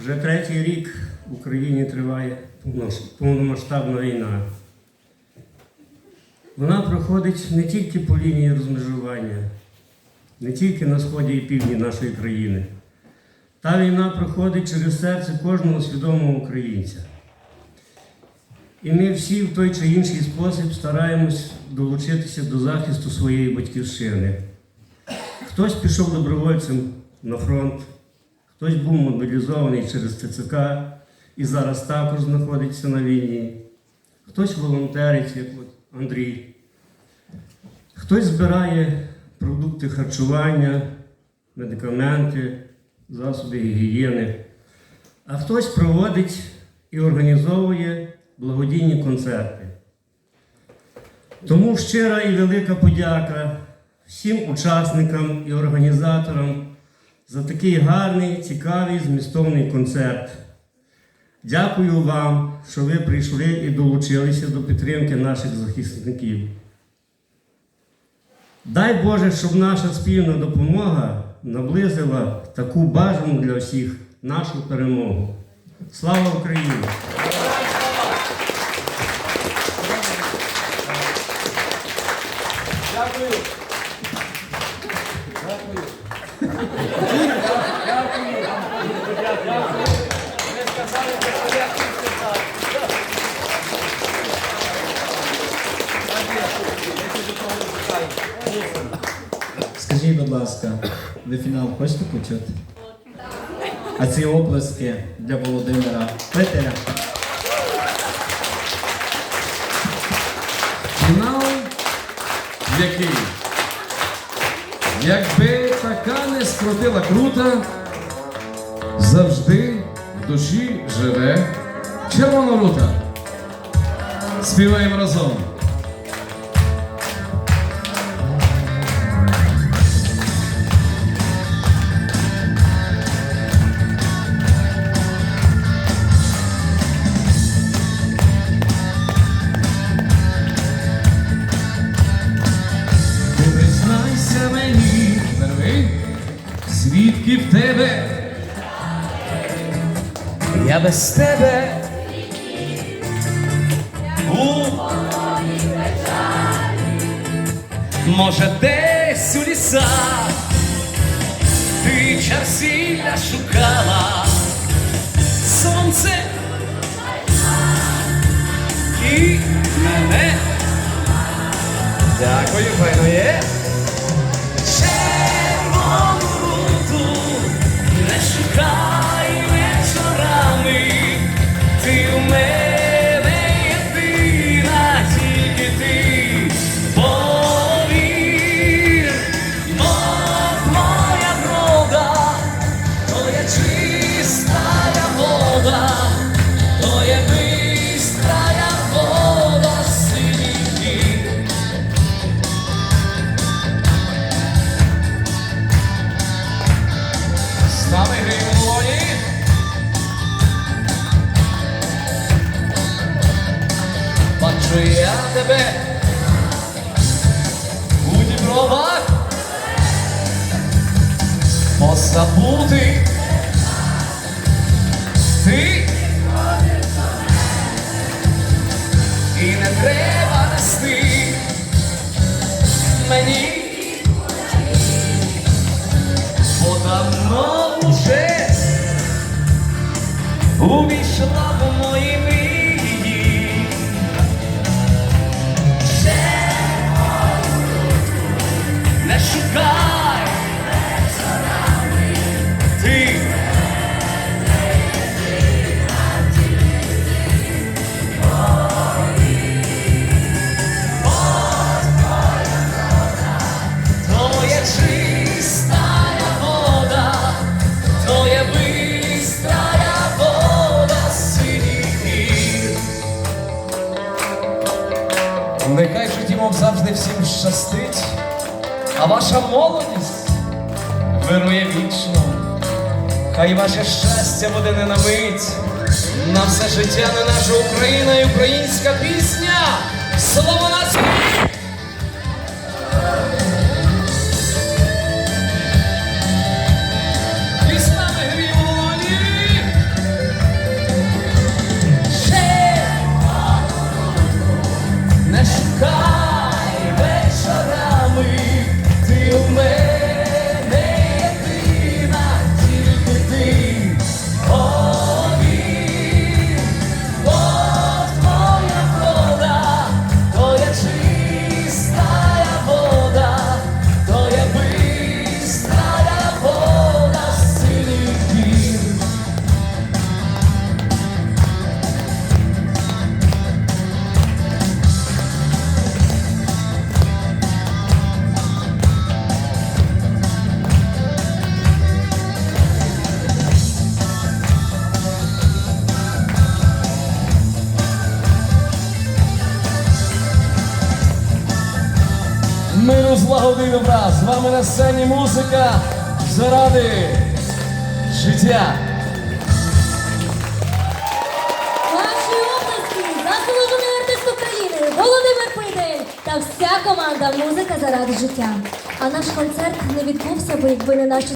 Вже третій рік в Україні триває повномасштабна війна. Вона проходить не тільки по лінії розмежування, не тільки на сході і півдні нашої країни. Та війна проходить через серце кожного свідомого українця. І ми всі в той чи інший спосіб стараємось долучитися до захисту своєї батьківщини. Хтось пішов добровольцем на фронт, хтось був мобілізований через ТЦК і зараз також знаходиться на війні. Хтось волонтерить, як от Андрій. Хтось збирає продукти харчування, медикаменти, засоби гігієни, а хтось проводить і організовує благодійні концерти. Тому щира і велика подяка всім учасникам і організаторам за такий гарний, цікавий, змістовний концерт. Дякую вам, що ви прийшли і долучилися до підтримки наших захисників. Дай Боже, щоб наша спільна допомога наблизила таку бажану для всіх нашу перемогу. Слава Україні! Дякую. Дякую. Дякую. Ви сказали, що я всім сказав. Скажіть, будь ласка, ви фінал хочете почути? А ці оплески для Володимира Петера. Фінал який? Якби така не скрутила крута, завжди в душі живе червона рута. Співаємо разом. Звідки в тебе? Я без тебе. У Може, десь у лісах ти часілля шукала сонце і мене. Мене тебе у Дібровах позабути ти і не треба нести мені. Бо давно уже увійшла в мої Вам завжди всім щастить, а ваша молодість вирує вічно. Хай ваше щастя буде не на мить, на все життя не наша Україна і українська пісня. Слово нації! Миру, злагоди і добра. З вами на сцені музика заради життя. Ваші обласки, заслужений артист України Володимир Пидель та вся команда Музика заради життя. А наш концерт не відбувся би, якби не наші